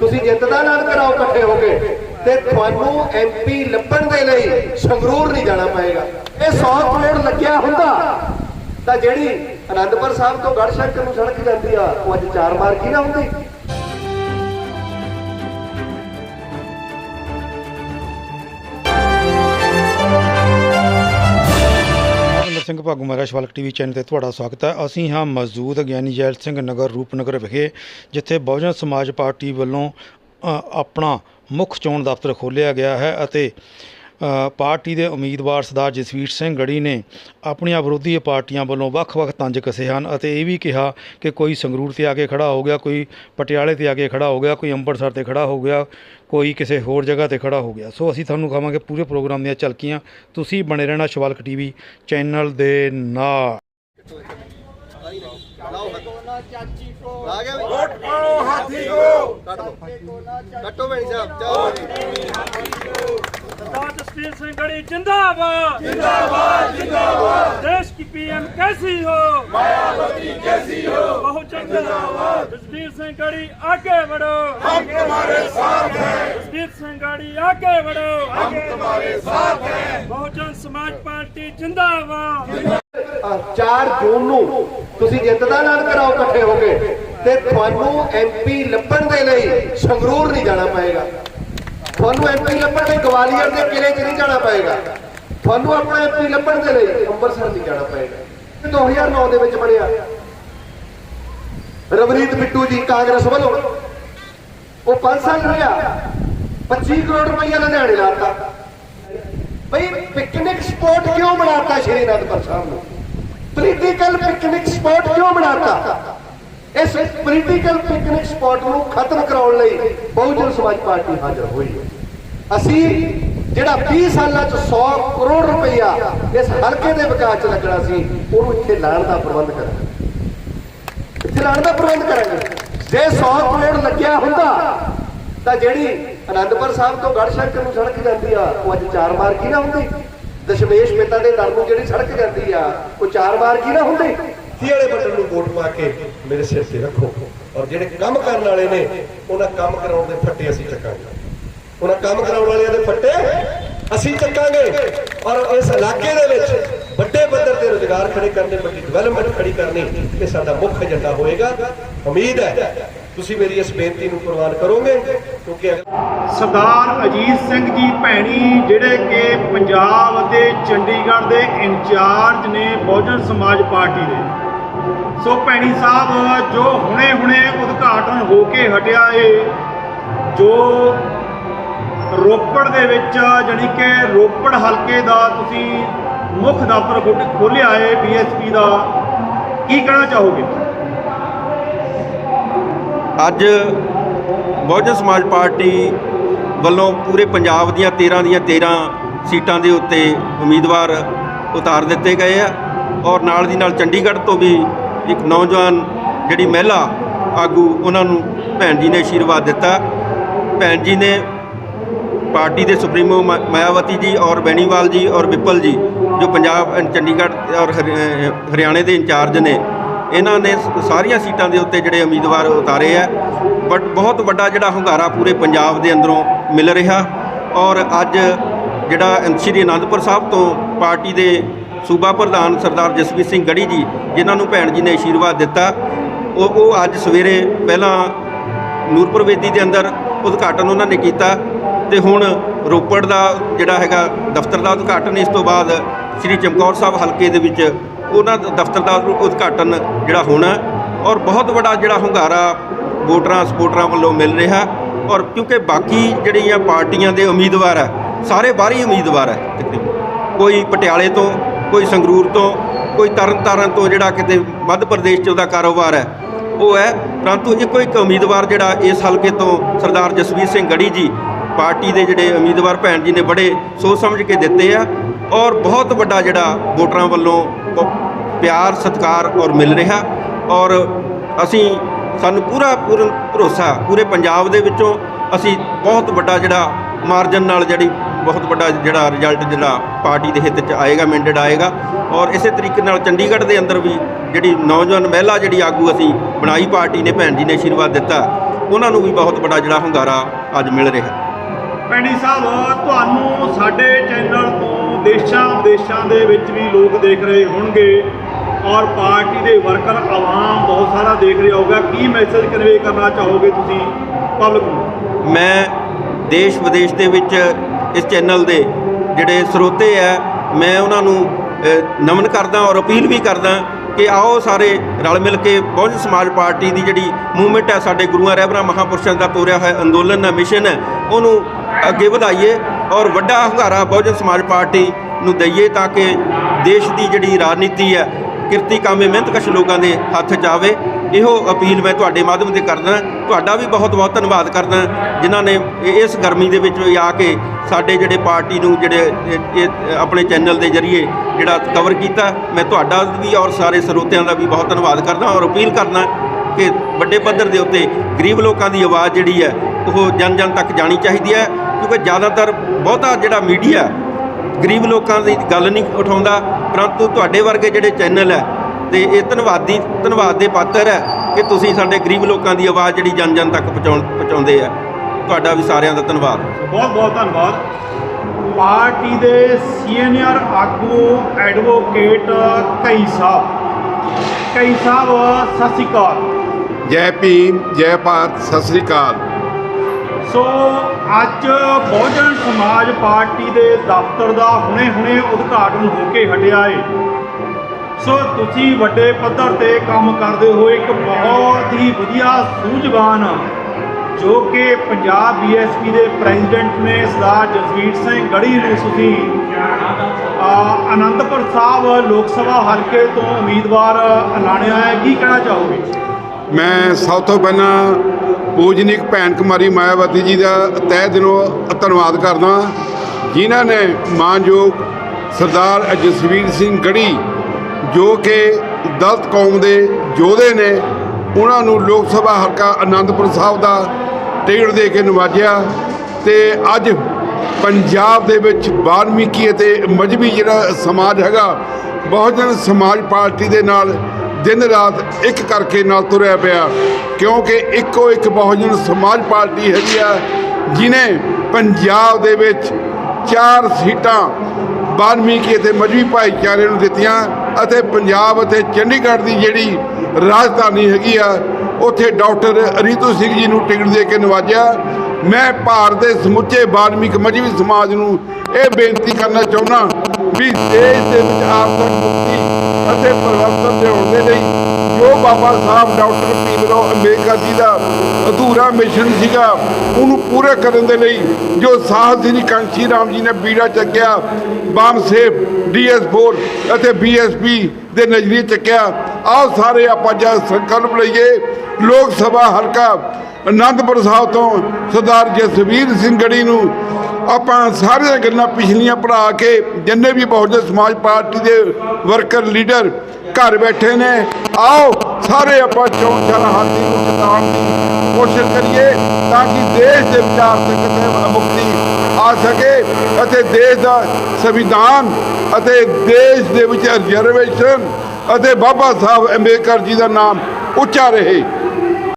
ਤੁਸੀਂ ਜਿੱਤ ਦਾ ਐਲਾਨ ਕਰਾਓ ਇਕੱਠੇ ਹੋ ਕੇ। ਤੇ ਤੁਹਾਨੂੰ ਐਮਪੀ ਲੱਭਣ ਦੇ ਲਈ ਸੰਗਰੂਰ ਨਹੀਂ ਜਾਣਾ ਪਏਗਾ। ਇਹ 100 ਕਰੋੜ ਲੱਗਿਆ ਹੁੰਦਾ। ਤਾਂ ਜਿਹੜੀ ਅਨੰਦਪੁਰ ਸਾਹਿਬ ਤੋਂ ਗੜਸ਼ੰਕਰ ਨੂੰ ਸੜਕ ਜਾਂਦੀ ਆ, ਉਹ ਅੱਜ ਚਾਰ ਮਾਰ ਕੀ ਨਾ ਹੁੰਦੀ। ਸਿੰਘ ਭਾਗੂ ਮਹਾਰਾਜ ਸ਼ਵਾਲਕ ਟੀਵੀ ਚੈਨਲ ਤੇ ਤੁਹਾਡਾ ਸਵਾਗਤ ਹੈ। ਅਸੀਂ ਹਾਂ ਮੌਜੂਦ ਗਿਆਨੀ ਜੈਲ ਸਿੰਘ ਨਗਰ, ਰੂਪਨਗਰ ਵਿਖੇ, ਜਿੱਥੇ ਬਹੁਜਨ ਸਮਾਜ ਪਾਰਟੀ ਵੱਲੋਂ ਆਪਣਾ ਮੁੱਖ ਚੋਣ ਦਫ਼ਤਰ ਖੋਲ੍ਹਿਆ ਗਿਆ ਹੈ ਅਤੇ ਪਾਰਟੀ ਦੇ ਉਮੀਦਵਾਰ ਸਰਦਾਰ ਜਸਵੀਰ ਸਿੰਘ ਗੜੀ ਨੇ ਆਪਣੀਆਂ ਵਿਰੋਧੀ ਪਾਰਟੀਆਂ ਵੱਲੋਂ ਵੱਖ-ਵੱਖ ਤੰਜ ਕਸੇ ਹਨ ਅਤੇ ਇਹ ਵੀ ਕਿਹਾ ਕਿ ਕੋਈ ਸੰਗਰੂਰ ਤੇ ਆ ਕੇ ਖੜਾ ਹੋ ਗਿਆ, ਕੋਈ ਪਟਿਆਲੇ ਤੇ ਆ ਕੇ ਖੜਾ ਹੋ ਗਿਆ, ਕੋਈ ਅੰਮ੍ਰਿਤਸਰ ਤੇ ਖੜਾ ਹੋ ਗਿਆ, ਕੋਈ ਕਿਸੇ ਹੋਰ ਜਗ੍ਹਾ ਤੇ ਖੜਾ ਹੋ ਗਿਆ। ਸੋ ਅਸੀਂ ਤੁਹਾਨੂੰ ਖਾਵਾਂਗੇ ਪੂਰੇ ਪ੍ਰੋਗਰਾਮ ਦੀਆਂ ਝਲਕੀਆਂ। ਤੁਸੀਂ ਬਣੇ ਰਹਿਣਾ ਸ਼ਿਵਾਲਕ ਟੀਵੀ ਚੈਨਲ ਦੇ ਨਾਲ। ਆ ਗਿਆ ਵੋਟ ਪਾਓ ਹਾਥੀ ਕੋ ਕੱਟੋ ਭੈਣੀ ਸਾਹਿਬ, ਜਾਓ। सरदार जसवीर सिंह गढ़ी जिंदाबाद जिंदाबाद जिंदाबाद देश की पीएम कैसी हो मायावती कैसी हो बहुजन जिंदाबाद जसवीर सिंह गढ़ी आगे बढ़ो हम तुम्हारे साथ हैं जसवीर सिंह गढ़ी आगे बढ़ो हम तुम्हारे साथ हैं बहुजन समाज पार्टी जिंदाबाद 4 ਜੂਨ ਨੂੰ ਤੁਸੀਂ ਜਿੱਤ ਦਾ ਐਲਾਨ ਕਰਾਓ ਇਕੱਠੇ ਹੋ ਕੇ ਤੇ ਤੁਹਾਨੂੰ ਐਮਪੀ ਲੱਭਣ ਦੇ ਲਈ ਸੰਗਰੂਰ ਨਹੀਂ ਜਾਣਾ ਪਏਗਾ ਤੁਹਾਨੂੰ ਐਮਪੀ ਲੱਭਣ ਲਈ ਗਵਾਲੀਅਰ ਦੇ ਕਿਲੇ 'ਚ ਨਹੀਂ ਜਾਣਾ ਪਏਗਾ। ਤੁਹਾਨੂੰ ਆਪਣਾ ਐਮਪੀ ਲੱਭਣ ਦੇ ਲਈ ਅੰਮ੍ਰਿਤਸਰ ਨਹੀਂ ਜਾਣਾ ਪਏਗਾ। ਇਹ 2009 ਦੇ ਵਿੱਚ ਬਣਿਆ। ਰਵਨੀਤ ਬਿੱਟੂ ਜੀ ਕਾਂਗਰਸ ਵੱਲੋਂ ਉਹ 5 ਸਾਲ ਰਿਹਾ 25 ਕਰੋੜ ਰੁਪਈਆ ਲੁਧਿਆਣੇ ਲਾਤਾ। ਬਈ ਪਿਕਨਿਕ ਸਪੌਟ ਕਿਉਂ ਬਣਾਤਾ ਸ਼੍ਰੀ ਅਨੰਦਪੁਰ ਸਾਹਿਬ ਨੂੰ? ਪੋਲੀਟੀਕਲ ਪਿਕਨਿਕ ਸਪੌਟ ਕਿਉਂ ਬਣਾਤਾ? ਇਸ ਪੋਲੀਟੀਕਲ ਪਿਕਨਿਕ ਸਪੌਟ ਨੂੰ ਖਤਮ ਕਰਾਉਣ ਲਈ ਬਹੁਜਨ ਸਮਾਜ ਪਾਰਟੀ ਹਾਜ਼ਰ ਹੋਈ ਹੈ। ਅਸੀਂ ਜਿਹੜਾ 20 ਸਾਲਾਂ ਚ 100 ਕਰੋੜ ਰੁਪਈਆ ਇਸ ਹਲਕੇ ਦੇ ਵਿਕਾਸ ਚ ਲੱਗਣਾ ਸੀ, ਉਹਨੂੰ ਇੱਥੇ ਲਾਣ ਦਾ ਪ੍ਰਬੰਧ ਕਰਾਂਗੇ। ਇੱਥੇ ਲਾਣ ਦਾ ਪ੍ਰਬੰਧ ਕਰਾਂਗੇ। ਜੇ 100 ਕਰੋੜ ਲੱਗਿਆ ਹੁੰਦਾ, ਤਾਂ ਜਿਹੜੀ ਅਨੰਦਪੁਰ ਸਾਹਿਬ ਤੋਂ ਗੜਸ਼ੰਕਰ ਨੂੰ ਸੜਕ ਜਾਂਦੀ ਆ, ਉਹ ਅੱਜ ਚਾਰ ਮਾਰ ਕੀ ਨਾ ਹੁੰਦੀ? ਦਸ਼ਮੇਸ਼ ਪਿਤਾ ਦੇ ਦਰ ਨੂੰ ਜਿਹੜੀ ਸੜਕ ਜਾਂਦੀ ਆ, ਉਹ ਚਾਰ ਮਾਰ ਕੀ ਨਾ ਹੁੰਦੀ? ਕੀ ਵਾਲੇ ਬਟਨ ਨੂੰ ਵੋਟ ਪਾ ਕੇ ਮੇਰੇ ਸਿਰ ਤੇ ਰੱਖੋ। ਔਰ ਜਿਹੜੇ ਕੰਮ ਕਰਨ ਵਾਲੇ ਨੇ, ਉਹਨਾਂ ਕੰਮ ਕਰਾਉਣ ਦੇ ਫੱਟੇ ਅਸੀਂ ਚੱਕਾਂਗੇ। ਉਹਨਾਂ ਕੰਮ ਕਰਾਉਣ ਵਾਲਿਆਂ ਦੇ ਫੱਟੇ ਅਸੀਂ ਚੱਕਾਂਗੇ। ਔਰ ਇਸ ਇਲਾਕੇ ਦੇ ਵਿੱਚ ਵੱਡੇ ਪੱਧਰ ਤੇ ਰੋਜ਼ਗਾਰ ਖੜੇ ਕਰਨੇ, ਵੱਡੀ ਡਿਵੈਲਪਮੈਂਟ ਖੜੀ ਕਰਨੀ, ਇਹ ਸਾਡਾ ਮੁੱਖ ਏਜੰਡਾ ਹੋਏਗਾ। ਉਮੀਦ ਹੈ ਤੁਸੀਂ ਮੇਰੀ ਇਸ ਬੇਨਤੀ ਨੂੰ ਪ੍ਰਵਾਨ ਕਰੋਗੇ, ਕਿਉਂਕਿ ਸਰਦਾਰ ਅਜੀਤ ਸਿੰਘ ਜੀ ਭੈਣੀ, ਜਿਹੜੇ ਕਿ ਪੰਜਾਬ ਅਤੇ ਚੰਡੀਗੜ੍ਹ ਦੇ ਇੰਚਾਰਜ ਨੇ ਬਹੁਜਨ ਸਮਾਜ ਪਾਰਟੀ ਦੇ। ਸੋ ਭੈਣੀ ਸਾਹਿਬ, ਜੋ ਹੁਣੇ-ਹੁਣੇ ਉਦਘਾਟਨ ਹੋ ਕੇ ਹਟਿਆ ਏ, ਜੋ ਰੋਪੜ ਦੇ ਵਿੱਚ ਜਾਣੀ ਕਿ ਰੋਪੜ ਹਲਕੇ ਦਾ ਤੁਸੀਂ ਮੁੱਖ ਦਫ਼ਤਰ ਖੋਲ੍ਹ- ਖੋਲ੍ਹਿਆ ਏ ਬੀਐਸਪੀ ਦਾ। ਕੀ ਕਹਿਣਾ ਚਾਹੋਗੇ? ਅੱਜ ਬਹੁਜਨ ਸਮਾਜ ਪਾਰਟੀ ਵੱਲੋਂ ਪੂਰੇ ਪੰਜਾਬ ਦੀਆਂ 13 ਦੀਆਂ 13 ਸੀਟਾਂ ਦੇ ਉੱਤੇ ਉਮੀਦਵਾਰ ਉਤਾਰ ਦਿੱਤੇ ਗਏ ਆ ਔਰ ਨਾਲ ਦੀ ਨਾਲ ਚੰਡੀਗੜ੍ਹ ਤੋਂ ਵੀ ਇੱਕ ਨੌਜਵਾਨ ਜਿਹੜੀ ਮਹਿਲਾ ਆਗੂ ਉਹਨਾਂ ਨੂੰ ਭੈਣ ਜੀ ਨੇ ਆਸ਼ੀਰਵਾਦ ਦਿੱਤਾ। ਭੈਣ ਜੀ ਨੇ ਪਾਰਟੀ ਦੇ ਸੁਪਰੀਮੋ ਮ- ਮਾਇਆਵਤੀ ਜੀ ਔਰ ਬੈਣੀਵਾਲ ਜੀ ਔਰ ਵਿਪਲ ਜੀ, ਜੋ ਪੰਜਾਬ ਚੰਡੀਗੜ੍ਹ ਔਰ ਹਰਿ- ਹਰਿਆਣੇ ਦੇ ਇੰਚਾਰਜ ਨੇ, ਇਹਨਾਂ ਨੇ ਸਾਰੀਆਂ ਸੀਟਾਂ ਦੇ ਉੱਤੇ ਜਿਹੜੇ ਉਮੀਦਵਾਰ ਉਤਾਰੇ ਆ। ਬਟ ਬਹੁਤ ਵੱਡਾ ਜਿਹੜਾ ਹੁੰਗਾਰਾ ਪੂਰੇ ਪੰਜਾਬ ਦੇ ਅੰਦਰੋਂ ਮਿਲ ਰਿਹਾ ਔਰ ਅੱਜ ਜਿਹੜਾ ਸ਼੍ਰੀ ਅਨੰਦਪੁਰ ਸਾਹਿਬ ਤੋਂ ਪਾਰਟੀ ਦੇ ਸੂਬਾ ਪ੍ਰਧਾਨ ਸਰਦਾਰ ਜਸਵੀਰ ਸਿੰਘ ਗੜੀ ਜੀ, ਜਿਨ੍ਹਾਂ ਨੂੰ ਭੈਣ ਜੀ ਨੇ ਆਸ਼ੀਰਵਾਦ ਦਿੱਤਾ, ਉਹ ਉਹ ਅੱਜ ਸਵੇਰੇ ਪਹਿਲਾਂ ਨੂਰਪੁਰ ਵੇਦੀ ਦੇ ਅੰਦਰ ਉਦਘਾਟਨ ਉਹਨਾਂ ਨੇ ਕੀਤਾ। ਤੇ ਹੁਣ ਰੋਪੜ ਦਾ ਜਿਹੜਾ ਹੈਗਾ ਦਫ਼ਤਰ ਦਾ ਉਦਘਾਟਨ ਇਸ ਤੋਂ ਬਾਅਦ ਸ੍ਰੀ ਚਮਕੌਰ ਸਾਹਿਬ ਹਲਕੇ ਦੇ ਵਿੱਚ ਉਹਨਾਂ ਦਫ਼ਤਰ ਦਾ ਉਦਘਾਟਨ ਜਿਹੜਾ ਹੋਣਾ ਔਰ ਬਹੁਤ ਵੱਡਾ ਜਿਹੜਾ ਹੁੰਗਾਰਾ ਵੋਟਰਾਂ ਸਪੋਰਟਰਾਂ ਵੱਲੋਂ ਮਿਲ ਰਿਹਾ ਔਰ ਕਿਉਂਕਿ ਬਾਕੀ ਜਿਹੜੀਆਂ ਪਾਰਟੀਆਂ ਦੇ ਉਮੀਦਵਾਰ ਹੈ, ਸਾਰੇ ਬਾਹਰੀ ਉਮੀਦਵਾਰ ਹੈ ਤਕਰੀਬਨ। ਕੋਈ ਪਟਿਆਲੇ ਤੋਂ, ਕੋਈ ਸੰਗਰੂਰ ਤੋਂ, ਕੋਈ ਤਰਨਤਾਰਨ ਤੋਂ ਜਿਹੜਾ ਕਿਤੇ ਮੱਧ ਪ੍ਰਦੇਸ਼ 'ਚ ਉਹਦਾ ਕਾਰੋਬਾਰ ਹੈ, ਉਹ ਹੈ। ਪਰੰਤੂ ਇੱਕੋ ਇੱਕ ਉਮੀਦਵਾਰ ਜਿਹੜਾ ਇਸ ਹਲਕੇ ਤੋਂ ਸਰਦਾਰ ਜਸਵੀਰ ਸਿੰਘ ਗੜੀ ਜੀ ਪਾਰਟੀ ਦੇ ਜਿਹੜੇ ਉਮੀਦਵਾਰ ਭੈਣ ਜੀ ਨੇ ਬੜੇ ਸੋਚ ਸਮਝ ਕੇ ਦਿੱਤੇ ਆ ਔਰ ਬਹੁਤ ਵੱਡਾ ਜਿਹੜਾ ਵੋਟਰਾਂ ਵੱਲੋਂ ਪਿਆਰ, ਸਤਿਕਾਰ ਔਰ ਮਿਲ ਰਿਹਾ ਔਰ ਅਸੀਂ ਸਾਨੂੰ ਪੂਰਾ ਪੂਰਨ ਭਰੋਸਾ ਪੂਰੇ ਪੰਜਾਬ ਦੇ ਵਿੱਚੋਂ ਅਸੀਂ ਬਹੁਤ ਵੱਡਾ ਜਿਹੜਾ ਮਾਰਜਨ ਨਾਲ ਜਿਹੜੀ ਬਹੁਤ ਵੱਡਾ ਜਿਹੜਾ ਰਿਜ਼ਲਟ ਜਿਹੜਾ ਪਾਰਟੀ ਦੇ ਹਿੱਤ 'ਚ ਆਏਗਾ, ਮੈਂਡੇਟ ਆਏਗਾ ਔਰ ਇਸੇ ਤਰੀਕੇ ਨਾਲ ਚੰਡੀਗੜ੍ਹ ਦੇ ਅੰਦਰ ਵੀ ਜਿਹੜੀ ਨੌਜਵਾਨ ਮਹਿਲਾ ਜਿਹੜੀ ਆਗੂ ਅਸੀਂ ਬਣਾਈ ਪਾਰਟੀ ਨੇ, ਭੈਣ ਜੀ ਨੇ ਆਸ਼ੀਰਵਾਦ ਦਿੱਤਾ, ਉਹਨਾਂ ਨੂੰ ਵੀ ਬਹੁਤ ਵੱਡਾ ਜਿਹੜਾ ਹੁੰਗਾਰਾ ਅੱਜ ਮਿਲ ਰਿਹਾ। ਪੈਣੀ ਸਾਹਿਬ, ਤੁਹਾਨੂੰ ਸਾਡੇ ਚੈਨਲ ਤੋਂ ਦੇਸ਼ਾਂ ਵਿਦੇਸ਼ਾਂ ਦੇ ਵਿੱਚ ਵੀ ਲੋਕ ਦੇਖ ਰਹੇ ਹੋਣਗੇ ਔਰ ਪਾਰਟੀ ਦੇ ਵਰਕਰ, ਆਵਾਮ ਬਹੁਤ ਸਾਰਾ ਦੇਖ ਰਿਹਾ ਹੋਊਗਾ। ਕੀ ਮੈਸੇਜ ਕਨਵੇ ਕਰਨਾ ਚਾਹੋਗੇ ਤੁਸੀਂ ਪਬਲਿਕ ਨੂੰ? ਮੈਂ ਦੇਸ਼ ਵਿਦੇਸ਼ ਦੇ ਵਿੱਚ ਇਸ ਚੈਨਲ ਦੇ ਜਿਹੜੇ ਸਰੋਤੇ ਆ, ਮੈਂ ਉਹਨਾਂ ਨੂੰ ਨਮਨ ਕਰਦਾ ਔਰ ਅਪੀਲ ਵੀ ਕਰਦਾ ਕਿ ਆਓ ਸਾਰੇ ਰਲ ਮਿਲ ਕੇ ਬਹੁਜਨ ਸਮਾਜ ਪਾਰਟੀ ਦੀ ਜਿਹੜੀ ਮੂਵਮੈਂਟ ਹੈ ਸਾਡੇ ਗੁਰੂਆਂ ਰਹਿਬਰਾਂ ਮਹਾਂਪੁਰਸ਼ਾਂ ਦਾ ਤੋਰਿਆ ਹੋਇਆ ਅੰਦੋਲਨ ਹੈ ਮਿਸ਼ਨ ਹੈ ਉਹਨੂੰ ਅੱਗੇ ਵਧਾਈਏ ਔਰ ਵੱਡਾ ਹੁੰਗਾਰਾ ਬਹੁਜਨ ਸਮਾਜ ਪਾਰਟੀ ਨੂੰ ਦਈਏ ਤਾਂ ਕਿ ਦੇਸ਼ ਦੀ ਜਿਹੜੀ ਰਾਜਨੀਤੀ ਹੈ, ਕਿਰਤੀ ਕਾਮੇ ਮਿਹਨਤਕਸ਼ ਲੋਕਾਂ ਦੇ ਹੱਥ 'ਚ ਆਵੇ। ਇਹੋ ਅਪੀਲ ਮੈਂ ਤੁਹਾਡੇ ਮਾਧਿਅਮ ਤੇ ਕਰਦਾ ਤੁਹਾਡਾ ਵੀ ਬਹੁਤ ਬਹੁਤ ਧੰਨਵਾਦ ਕਰਦਾ ਜਿਨ੍ਹਾਂ ਨੇ ਇਸ ਗਰਮੀ ਦੇ ਵਿੱਚ ਵੀ ਆ ਕੇ ਸਾਡੇ ਜਿਹੜੇ ਪਾਰਟੀ ਨੂੰ ਜਿਹੜੇ ਆਪਣੇ ਚੈਨਲ ਦੇ ਜ਼ਰੀਏ ਜਿਹੜਾ ਕਵਰ ਕੀਤਾ। ਮੈਂ ਤੁਹਾਡਾ ਵੀ ਔਰ ਸਾਰੇ ਸਰੋਤਿਆਂ ਦਾ ਵੀ ਬਹੁਤ ਧੰਨਵਾਦ ਕਰਦਾ ਔਰ ਅਪੀਲ ਕਰਦਾ ਕਿ ਵੱਡੇ ਪੱਧਰ ਦੇ ਉੱਤੇ ਗਰੀਬ ਲੋਕਾਂ ਦੀ ਆਵਾਜ਼ ਜਿਹੜੀ ਹੈ ਉਹ ਜਨ ਜਨ ਤੱਕ ਜਾਣੀ ਚਾਹੀਦੀ ਹੈ ਕਿਉਂਕਿ ਜ਼ਿਆਦਾਤਰ ਬਹੁਤਾ ਜਿਹੜਾ ਮੀਡੀਆ ਗਰੀਬ ਲੋਕਾਂ ਦੀ ਗੱਲ ਨਹੀਂ ਉਠਾਉਂਦਾ ਪਰੰਤੂ ਤੁਹਾਡੇ ਵਰਗੇ ਜਿਹੜੇ ਚੈਨਲ ਹੈ ਤੇ ਇਹ ਧੰਨਵਾਦੀ ਧੰਨਵਾਦ ਦੇ ਪਾਤਰ ਹੈ ਕਿ ਤੁਸੀਂ ਸਾਡੇ ਗਰੀਬ ਲੋਕਾਂ ਦੀ ਆਵਾਜ਼ ਜਿਹੜੀ ਜਨ ਜਨ ਤੱਕ ਪਹੁੰਚਾਉਣ ਪਹੁੰਚਾਉਂਦੇ ਆ। ਤੁਹਾਡਾ ਵੀ ਸਾਰਿਆਂ ਦਾ ਧੰਨਵਾਦ। ਬਹੁਤ ਬਹੁਤ ਧੰਨਵਾਦ। ਪਾਰਟੀ ਦੇ ਸੀਨੀਅਰ ਆਗੂ ਐਡਵੋਕੇਟ ਕਈ ਸਾਹਿਬ। ਕਈ ਸਾਹਿਬ ਸਤਿ ਸ਼੍ਰੀ ਅਕਾਲ। ਜੈ ਭੀਮ ਜੈ ਭਾਰਤ ਸਤਿ ਸ੍ਰੀ ਅਕਾਲ। ਸੋ ਅੱਜ ਬਹੁਜਨ ਸਮਾਜ ਪਾਰਟੀ ਦੇ ਦਫ਼ਤਰ ਦਾ ਹੁਣੇ-ਹੁਣੇ ਉਦਘਾਟਨ ਹੋ ਕੇ ਹਟਿਆ ਏ। ਸੋ ਤੁਸੀਂ ਵੱਡੇ ਪੱਧਰ ਤੇ ਕੰਮ ਕਰਦੇ ਹੋ, ਇੱਕ ਬਹੁਤ ਹੀ ਵਧੀਆ ਸੂਝਵਾਨ, ਜੋ ਕਿ ਪੰਜਾਬ ਬੀਐਸਪੀ ਦੇ ਪ੍ਰੈਜ਼ੀਡੈਂਟ ਨੇ ਸਰਦਾਰ ਜਸਵੀਰ ਸਿੰਘ ਗੜੀ ਨੂੰ ਤੁਸੀਂ ਅਨੰਦਪੁਰ ਸਾਹਿਬ ਲੋਕ ਸਭਾ ਹਲਕੇ ਤੋਂ ਉਮੀਦਵਾਰ ਐਲਾਨਿਆ ਹੈ। ਕੀ ਕਹਿਣਾ ਚਾਹੋਗੇ? ਮੈਂ ਸਭ ਤੋਂ ਪਹਿਲਾਂ ਪੂਜਨੀਕ ਭੈਣ ਕੁਮਾਰੀ ਮਾਇਆਵਤੀ ਜੀ ਦਾ ਤਹਿ ਦਿਲੋਂ ਧੰਨਵਾਦ ਕਰਦਾ ਜਿਨ੍ਹਾਂ ਨੇ ਮਾਨਯੋਗ ਸਰਦਾਰ ਜਸਵੀਰ ਸਿੰਘ ਗੜੀ, ਜੋ ਕਿ ਦਲਤ ਕੌਮ ਦੇ ਯੋਧੇ ਨੇ, ਉਹਨਾਂ ਨੂੰ ਲੋਕ ਸਭਾ ਹਲਕਾ ਆਨੰਦਪੁਰ ਸਾਹਿਬ ਦਾ ਟਿਕਟ ਦੇ ਕੇ ਨਵਾਜਿਆ ਤੇ ਅੱਜ ਪੰਜਾਬ ਦੇ ਵਿੱਚ ਵਾਲਮੀਕੀ ਅਤੇ ਮਜਬੀ ਜਿਹੜਾ ਸਮਾਜ ਹੈਗਾ, ਬਹੁਜਨ ਸਮਾਜ ਪਾਰਟੀ ਦੇ ਨਾਲ ਦਿਨ ਰਾਤ ਇੱਕ ਕਰਕੇ ਨਾਲ ਤੁਰਿਆ ਪਿਆ, ਕਿਉਂਕਿ ਇੱਕੋ ਇੱਕ ਬਹੁਜਨ ਸਮਾਜ ਪਾਰਟੀ ਹੈਗੀ ਆ, ਜਿਨੇ ਪੰਜਾਬ ਦੇ ਵਿੱਚ ਚਾਰ ਸੀਟਾਂ ਵਾਲਮੀਕੀ ਅਤੇ ਮਜਬੀ ਭਾਈਚਾਰੇ ਨੂੰ ਦਿੱਤੀਆਂ ਅਤੇ ਪੰਜਾਬ ਅਤੇ ਚੰਡੀਗੜ੍ਹ ਦੀ ਜਿਹੜੀ ਰਾਜਧਾਨੀ ਹੈਗੀ ਆ, ਉੱਥੇ ਡਾਕਟਰ ਰੀਤੂ ਸਿੰਘ ਜੀ ਨੂੰ ਟਿਕਟ ਦੇ ਕੇ ਨਵਾਜਿਆ। ਮੈਂ ਭਾਰਤ ਦੇ ਸਮੁੱਚੇ ਬਾਲਮੀਕ ਮਜਬੀ ਸਮਾਜ ਨੂੰ ਇਹ ਬੇਨਤੀ ਕਰਨਾ ਚਾਹੁੰਦਾ ਵੀ ਦੇਸ਼ ਦੇ ਵਿੱਚ ਆਰਥਿਕ ਮੁਕਤੀ ਅਤੇ ਪਰਿਵਰਤਨ ਲਿਆਉਣ ਦੇ ਲਈ ਜੋ ਬਾਬਾ ਸਾਹਿਬ ਡਾਕਟਰ ਭੀਮਰਾਓ ਅੰਬੇਦਕਰ ਜੀ ਦਾ ਅਧੂਰਾ ਮਿਸ਼ਨ ਸੀਗਾ, ਉਹਨੂੰ ਪੂਰਾ ਕਰਨ ਦੇ ਲਈ ਜੋ ਸਾਹਸ ਸ੍ਰੀ ਕਾਂਚੀ ਰਾਮ ਜੀ ਨੇ ਬੀੜਾ ਚੱਕਿਆ, ਬਾਮ ਸੇਫ ਡੀਐਸ4 ਅਤੇ ਬੀਐਸਪੀ ਦੇ ਨਜ਼ਰੀਏ ਚੱਕਿਆ ਆਓ ਸਾਰੇ ਆਪਾਂ ਜਾ ਸੰਕਲਪ ਲਈਏ, ਲੋਕ ਸਭਾ ਹਲਕਾ ਅਨੰਦਪੁਰ ਸਾਹਿਬ ਤੋਂ ਸਰਦਾਰ ਜਸਵੀਰ ਸਿੰਘ ਗੜੀ ਨੂੰ ਆਪਾਂ ਸਾਰੀਆਂ ਗੱਲਾਂ ਪਿਛਲੀਆਂ ਭਰਾ ਕੇ ਜਿੰਨੇ ਵੀ ਬਹੁਜਨ ਸਮਾਜ ਪਾਰਟੀ ਦੇ ਵਰਕਰ, ਲੀਡਰ ਘਰ ਬੈਠੇ ਨੇ, ਆਓ ਸਾਰੇ ਆਪਾਂ ਚੋਣ ਚੱਲ ਹਾਥੀ ਨੂੰ ਜਿਤਾਉਣ ਦੀ ਕੋਸ਼ਿਸ਼ ਕਰੀਏ ਤਾਂ ਕਿ ਦੇਸ਼ ਦੇ ਵਿਚਾਰ ਤੇ ਕਿਤੇ ਮੁਕਤੀ ਆ ਸਕੇ ਅਤੇ ਦੇਸ਼ ਦਾ ਸੰਵਿਧਾਨ ਅਤੇ ਦੇਸ਼ ਦੇ ਵਿੱਚ ਰਿਜ਼ਰਵੇਸ਼ਨ ਅਤੇ ਬਾਬਾ ਸਾਹਿਬ ਅੰਬੇਦਕਰ ਜੀ ਦਾ ਨਾਮ ਉੱਚਾ ਰਹੇ।